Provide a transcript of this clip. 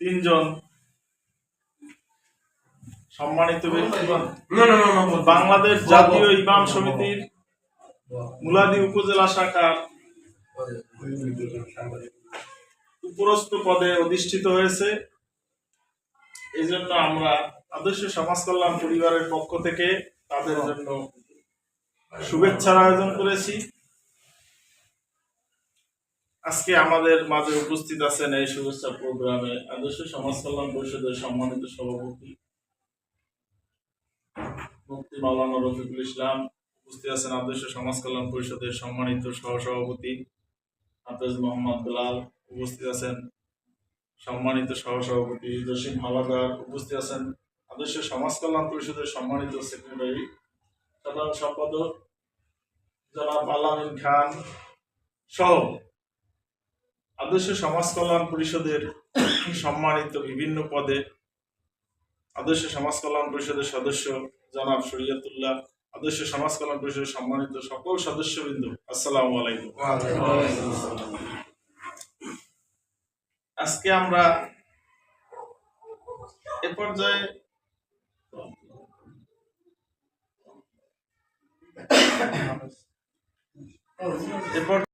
তিনজন সম্মানিত বাংলাদেশ জাতীয় ইমাম সমিতির মুলাদি উপজেলা শাখার উপরস্থ পদে অধিষ্ঠিত হয়েছে। এই জন্য আমরা আদর্শ সমাজ কল্যাণ পরিবারের পক্ষ থেকে তাদের জন্য শুভেচ্ছার আয়োজন করেছি। আজকে আমাদের মাঝে উপস্থিত আছেন এই শুভেচ্ছা প্রোগ্রামে আদর্শ সমাজ কল্যাণ পরিষদের সম্মানিত সভাপতি মুক্তি মাওলানা রফিকুল ইসলাম, উপস্থিত আছেন আদর্শ সমাজ কল্যাণ পরিষদের সম্মানিত সহসভাপতি হাফেজ মোহাম্মদ বেলাল, উপস্থিত আছেন সম্মানিত সহসভাপতি জসিম হাওলাদার উপস্থিত আছেন আদর্শ সমাজ কল্যাণ পরিষদের সম্মানিত সেক্রেটারি, সাধারণ সম্পাদক জনাব আলামিন খান সহ আদর্শ সমাজ কল্যাণ পরিষদের সম্মানিত বিভিন্ন পদে আদর্শ সমাজ কল্যাণ পরিষদের সদস্য জনাব শরিয়তুল্লাহ, আদর্শ সমাজ কল্যাণ পরিষদের সম্মানিত সকল সদস্যবৃন্দ, আসসালামু আজকে আমরা এ পর্যায়ে এ পর্যায়ে